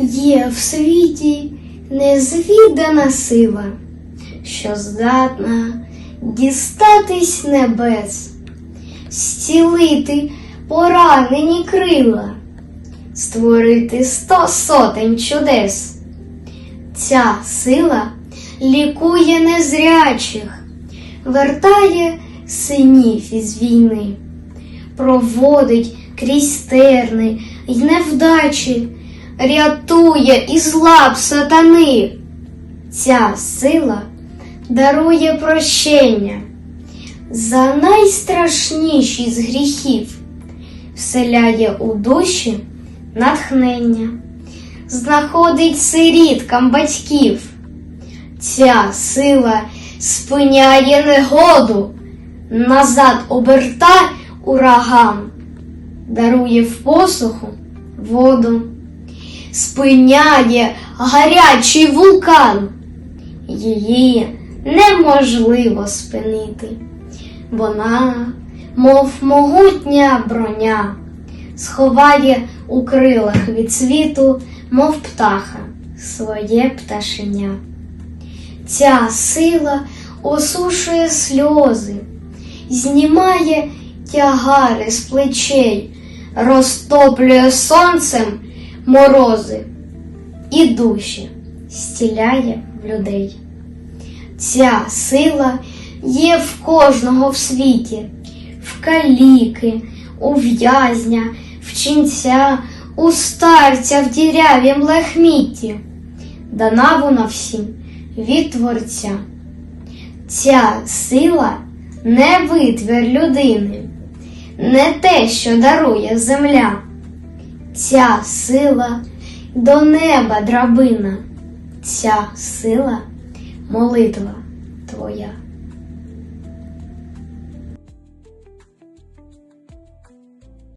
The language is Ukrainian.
Є в світі незвідана сила, що здатна дістатись небес, зцілити поранені крила, створити сто сотень чудес. Ця сила лікує незрячих, вертає синів із війни, проводить крізь терни й невдачі, рятує із лап сатани. Ця сила дарує прощення за найстрашніші з гріхів, вселяє у душі натхнення, знаходить сиріткам батьків. Ця сила спиняє негоду, назад оберта ураган, дарує в посуху воду, спиняє гарячий вулкан. Її неможливо спинити. Вона, мов могутня броня, сховає у крилах від світу, мов птаха, своє пташеня. Ця сила осушує сльози, знімає тягари з плечей, розтоплює сонцем морози і душі стіляє в людей. Ця сила є в кожного в світі, в каліки, у в'язня, в ченця, у старця в дірявім лахмітті. Дана вона всім від Творця. Ця сила не витвір людини, не те, що дарує земля. Ця сила до неба драбина, ця сила молитва твоя.